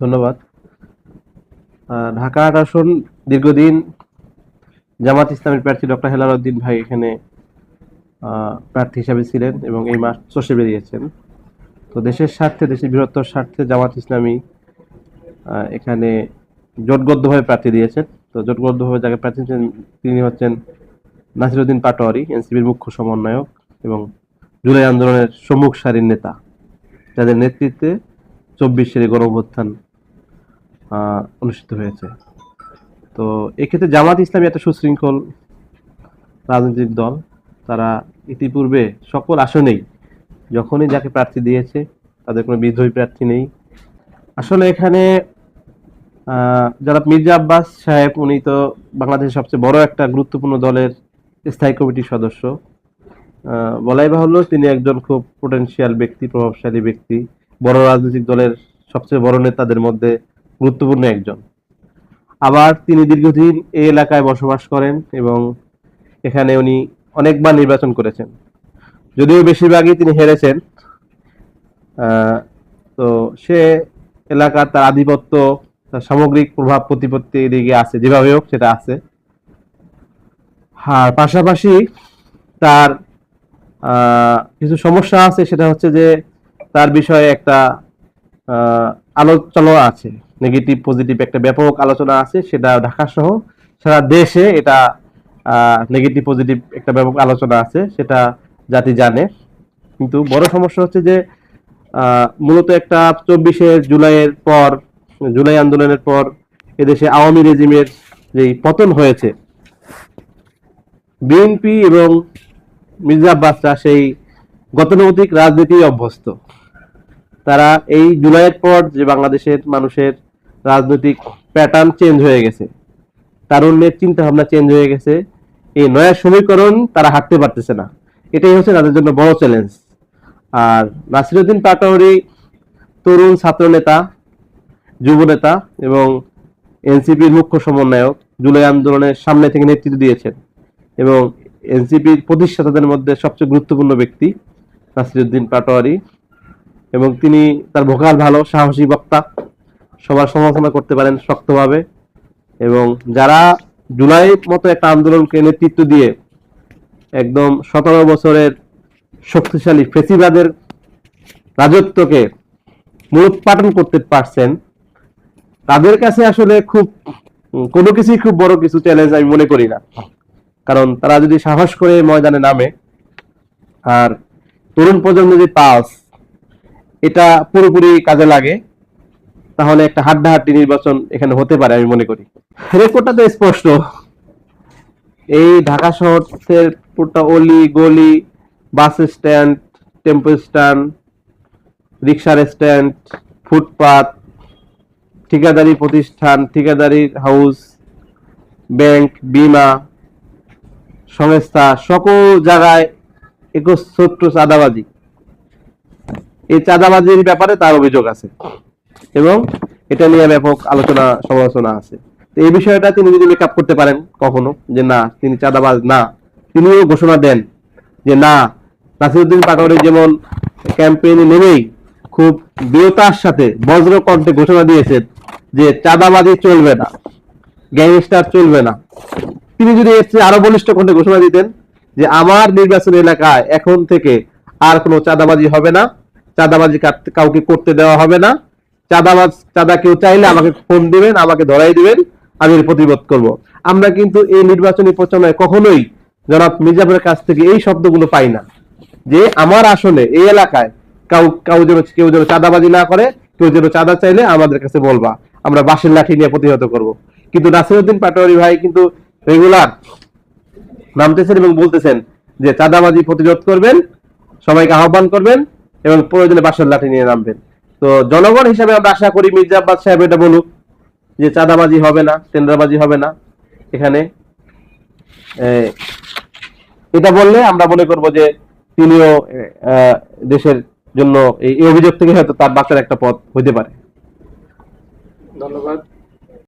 ধন্যবাদ। ঢাকা আট আসন, দীর্ঘদিন জামাত ইসলামের প্রার্থী ডক্টর হেলাল উদ্দিন ভাই এখানে প্রার্থী হিসাবে ছিলেন এবং এই মাস চষে বেরিয়েছেন। তো দেশের স্বার্থে, দেশের বৃহত্তর স্বার্থে জামাত ইসলামী এখানে জোটবদ্ধভাবে প্রার্থী দিয়েছেন। তো জোটবদ্ধভাবে যাকে প্রার্থী দিয়েছেন, তিনি হচ্ছেন নাসিরুদ্দিন পাটোয়ারি, এনসিপির মুখ্য সমন্বয়ক এবং জুলাই আন্দোলনের সম্মুখ সারির নেতা। যাদের নেতৃত্বে চব্বিশের গণ অভ্যুত্থান অনুষ্ঠিত হয়েছে। তো এক্ষেত্রে জামাত ইসলামী একটা সুশৃঙ্খল রাজনৈতিক দল। তারা ইতিপূর্বে সকল আসনেই যখনই যাকে প্রার্থী দিয়েছে, তাদের কোনো বিদ্রোহী প্রার্থী নেই। আসলে এখানে যারা মির্জা আব্বাস সাহেব, উনি তো বাংলাদেশের সবচেয়ে বড় একটা গুরুত্বপূর্ণ দলের স্থায়ী কমিটির সদস্য। বলাই বাহুল্য তিনি একজন খুব পোটেনশিয়াল ব্যক্তি, প্রভাবশালী ব্যক্তি, বড় রাজনৈতিক দলের সবচেয়ে বড় নেতাদের মধ্যে গুরুত্বপূর্ণ একজন। আবার তিনি দীর্ঘদিন এই এলাকায় বসবাস করেন এবং এখানে উনি অনেকবার নির্বাচন করেছেন। যদিও বেশিরভাগই তিনি হেরেছেন তো সে এলাকার তার আধিপত্য, তার সামগ্রিক প্রভাব, প্রতিপত্তি দিকে আছে, যেভাবে হোক সেটা আছে। আর পাশাপাশি তার কিছু সমস্যা আছে, সেটা হচ্ছে যে তার বিষয়ে একটা আলোচনা আছে। নেগেটিভ পজিটিভ একটা ব্যাপক আলোচনা আছে, সেটা ঢাকা সহ সারা দেশে এটা নেগেটিভ পজিটিভ একটা ব্যাপক আলোচনা আছে, সেটা জাতি জানে। কিন্তু বড় সমস্যা হচ্ছে যে মূলত একটা চব্বিশে জুলাইয়ের পর, জুলাই আন্দোলনের পর এদেশে আওয়ামী রেজিমের যেই পতন হয়েছে, বিএনপি এবং মির্জা আব্বাসরা সেই গতানুগতিক রাজনীতি অভ্যস্ত। তারা এই জুলাইয়ের পর যে বাংলাদেশের মানুষের রাজনৈতিক প্যাটার্ন চেঞ্জ হয়ে গেছে। তারুণ্যের চিন্তা ভাবনা চেঞ্জ হয়ে গেছে। এই নয়া সমীকরণ তারা হাঁটতে পারতেছে না। এটাই হচ্ছে তাদের জন্য বড় চ্যালেঞ্জ আর নাসিরুদ্দিন পাটোয়ারি তরুণ ছাত্র নেতা, যুব নেতা এবং এনসিপির মুখ্য সমন্বয়ক জুলাই আন্দোলনের সামনে থেকে নেতৃত্ব দিয়েছেন এবং এনসিপির প্রতিষ্ঠাতাদের মধ্যে সবচেয়ে গুরুত্বপূর্ণ ব্যক্তি নাসিরুদ্দিন পাটোয়ারি এবং তিনি তার ভোকাল ভালো, সাহসী বক্তা। সবার সমালোচনা করতে পারেন শক্তভাবে এবং যারা জুলাই মতো একটা আন্দোলনকে নেতৃত্ব দিয়ে একদম সতেরো বছরের শক্তিশালী ফেসিবাদের রাজত্বকে মূলোৎপাটন করতে পারছেন, তাদের কাছে আসলে খুব কোনো কিছুই খুব বড় কিছু চ্যালেঞ্জ আমি মনে করি না। কারণ তারা যদি সাহস করে ময়দানে নামে, আর তরুণ প্রজন্মের যে পাস এটা পুরোপুরি কাজে লাগে। তাহলে একটা হাড্ডাহাড্ডি নির্বাচন এখানে হতে পারে, আমি মনে করি। রেকর্ডটা তো স্পষ্ট। এই ঢাকা শহরের পুরোটা অলি গলি, বাস স্ট্যান্ড টেম্পো স্ট্যান্ড রিক্সার স্ট্যান্ড ফুটপাত, ঠিকাদারি প্রতিষ্ঠান, ঠিকাদারি হাউস ব্যাংক বিমা, সংস্থা, সকল জায়গায় একচ্ছত্র চাঁদাবাজি। এই চাঁদাবাজির ব্যাপারে তার অভিযোগ আছে। এবং এটা নিয়ে ব্যাপক আলোচনা, সমালোচনা আছে। তো এই বিষয়টা তিনি যদি মেকআপ করতে পারেন কখনো, যে না, তিনি চাঁদাবাজ, না, তিনিও ঘোষণা দেন যে না, নাসিরুদ্দিন পাটোয়ারি যেমন ক্যাম্পেইনে নেমেই খুব দৃঢ়তার সাথে বজ্র কণ্ঠে ঘোষণা দিয়েছেন যে চাঁদাবাজি চলবে না, গ্যাংস্টার চলবে না। তিনি যদি এর চেয়ে আরও বলিষ্ঠ কণ্ঠে ঘোষণা দিতেন যে আমার নির্বাচন এলাকায় এখন থেকে আর কোনো চাঁদাবাজি হবে না, চাঁদাবাজি কাউকে করতে দেওয়া হবে না চাঁদাবাজ, চাঁদা কেউ চাইলে আমাকে ফোন দিবেন, আমাকে ধরাই দিবেন, আমি এর প্রতিবাদ করব। আমরা কিন্তু এই নির্বাচনী প্রচারণায় কখনোই জনাব মির্জাপুরের কাছ থেকে এই শব্দগুলো পাই না। যে আমার আসলে এই এলাকায় কাউ কাউ যেন, কেউ যেন চাঁদাবাজি না করে, কেউ যেন চাঁদা চাইলে আমাদের কাছে বলবা। আমরা বাঁশের লাঠি নিয়ে প্রতিহত করব। কিন্তু নাসিরুদ্দিন পাটোয়ারি ভাই কিন্তু রেগুলার নামতেছেন এবং বলতেছেন যে চাঁদাবাজি প্রতিরোধ করবেন, সবাইকে আহ্বান করবেন এবং প্রয়োজনে বাঁশের লাঠি নিয়ে নামবেন। তো জনগণ হিসাবে আমরা আশা করি মির্জা আব্বাস সাহেব এটা বলুক যে চাঁদাবাজি হবে না, টেন্ডারবাজি হবে না। এখানে এটা বললে আমরা মনে করব যে তিনিও দেশের জন্য এই অভিযোগ থেকে হয়তো তার বাঁচার একটা পথ হইতে পারে। ধন্যবাদ।